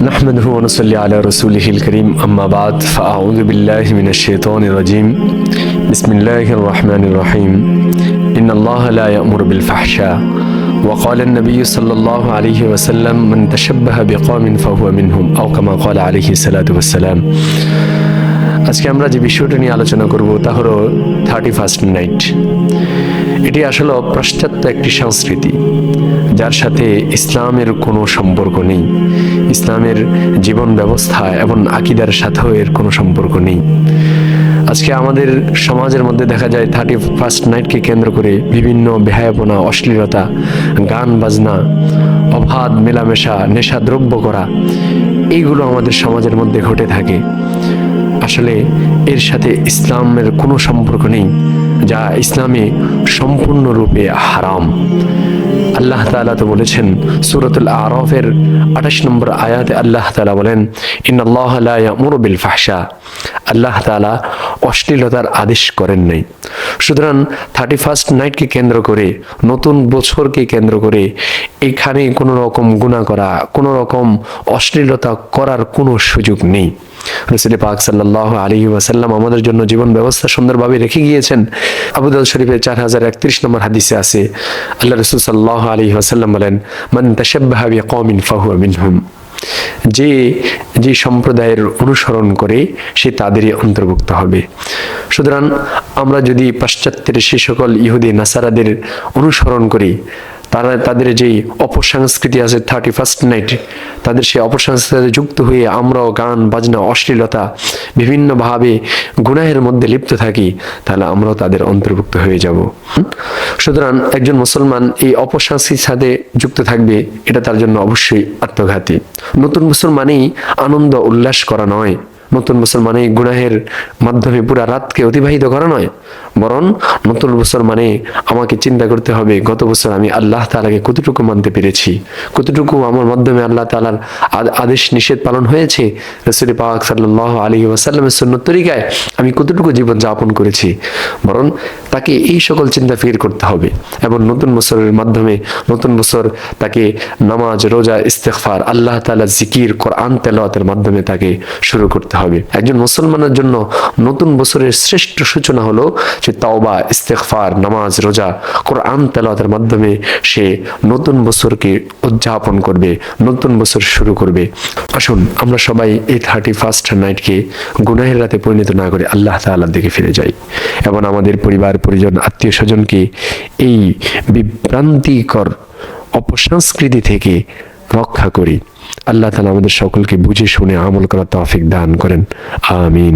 نحمده ونصلي على رسوله الكريم أما بعد فأعوذ بالله من الشيطان الرجيم بسم الله الرحمن الرحيم إن الله لا يأمر بالفحشاء وقال النبي صلى الله عليه وسلم من تشبه بقوم فهو منهم أو كما قال عليه الصلاة والسلام আজকে আমরা যে বিষয়টা নিয়ে আলোচনা করব তা হলো থার্টি ফার্স্ট নাইট এটি আসলে পাশ্চাত্য একটি সংস্কৃতি, যার সাথে ইসলামের কোনো সম্পর্ক নেই। ইসলামের জীবন ব্যবস্থা এবং আকিদার সাথেও এর কোনো সম্পর্ক নেই। আজকে আমাদের সমাজের মধ্যে দেখা যায় থার্টি ফার্স্ট নাইটকে কেন্দ্র করে বিভিন্ন বেহায়াপনা অশ্লীলতা, গান বাজনা, অবাধ মেলামেশা, নেশা দ্রব্য করা এইগুলো আমাদের সমাজের মধ্যে ঘটে থাকে। আসলে এর সাথে ইসলামের কোনো সম্পর্ক নেই। যা ইসলামে সম্পূর্ণরূপে হারাম। আল্লাহ তালা তো বলেছেন, সুরতুল আরফের আঠাশ নম্বর আয়াতে আল্লাহ তালা বলেন ইন আল্লাহ বিল ফাহশা। আল্লাহ তালা অশ্লীলতার আদেশ করেন নাই। সুতরাং থার্টি ফার্স্ট নাইটকে কেন্দ্র করে, নতুন বছরকে কেন্দ্র করে এখানে কোনো রকম গুণা করা, কোনো রকম অশ্লীলতা করার কোনো সুযোগ নেই। রসুল পাক সাল্লাহ আলী ওয়াসাল্লাম আমাদের জন্য জীবন ব্যবস্থা সুন্দরভাবে রেখে গিয়েছেন। আবুদাল শরীফের চার হাজার একত্রিশ নম্বর হাদিসে আছে, আল্লাহ রসুল সাল্লাহ আলী ওয়াসাল্লাম বলেন, মান তাশাব্বাহা বিকওমিন ফাহুয়া মিনহুম। যে যে সম্প্রদায়ের অনুসরণ করে সে তাদেরই অন্তর্ভুক্ত হবে। সুতরাং আমরা যদি পাশ্চাত্যের সে সকল ইহুদি, নাসারাদের অনুসরণ করি তারা তাদের যেই অপসংস্কৃতি আছে থার্টি ফার্স্ট নাইট তাদের সেই অপসংস্কৃতিতে যুক্ত হয়ে আমরাও গান, বাজনা, অশ্লীলতা বিভিন্নভাবে গুনাহের মধ্যে লিপ্ত থাকি, তাহলে আমরাও তাদের অন্তর্ভুক্ত হয়ে যাব। সুতরাং একজন মুসলমান এই অপসংস্কৃতির সাথে যুক্ত থাকবে, এটা তার জন্য অবশ্যই আত্মঘাতী। নতুন মুসলমানই আনন্দ উল্লাস করা নয়, নতুন বছর মানে গুনাহের মাধ্যমে পুরা রাতকে অতিবাহিত করা নয় বরং নতুন বছর মানে আমাকে চিন্তা করতে হবে, গত বছর আমি আল্লাহ তালাকে কতটুকু মানতে পেরেছি, কতটুকু আমার মাধ্যমে আল্লাহ তালার আদেশ নিষেধ পালন হয়েছে, রসুল পাক সাল্লাহ আলী ওয়াসাল্লামের সুন্নত তরিকায় আমি কতটুকু জীবন যাপন করেছি, বরং তাকে এই সকল চিন্তা ফিকির করতে হবে এবং নতুন বছরের মাধ্যমে নতুন বছর তাকে নামাজ, রোজা ইস্তেকফার আল্লাহ তালা জিকির, কোরআন, তেলাওয়াতের মাধ্যমে তাকে শুরু করতে হবে। একজন মুসলমানের জন্য নতুন বছরের শ্রেষ্ঠ সূচনা হলো সে তাওবা ইস্তেকফার নামাজ, রোজা, কোরআন তেলাওয়াতের মাধ্যমে সে নতুন বছরকে উদযাপন করবে, নতুন বছর শুরু করবে। আসুন, আমরা সবাই এই থার্টি ফার্স্ট নাইটকে গুনাহের রাতে পরিণত না করে আল্লাহ তাআলার দিকে ফিরে যাই। এবং আমাদের পরিবার, পরিজন, আত্মীয় স্বজনকে এই বিভ্রান্তিকর অপসংস্কৃতি থেকে রক্ষা করি। আল্লাহ তালা আমাদের সকলকে বুঝে শুনে আমল করার তৌফিক দান করেন। আমিন।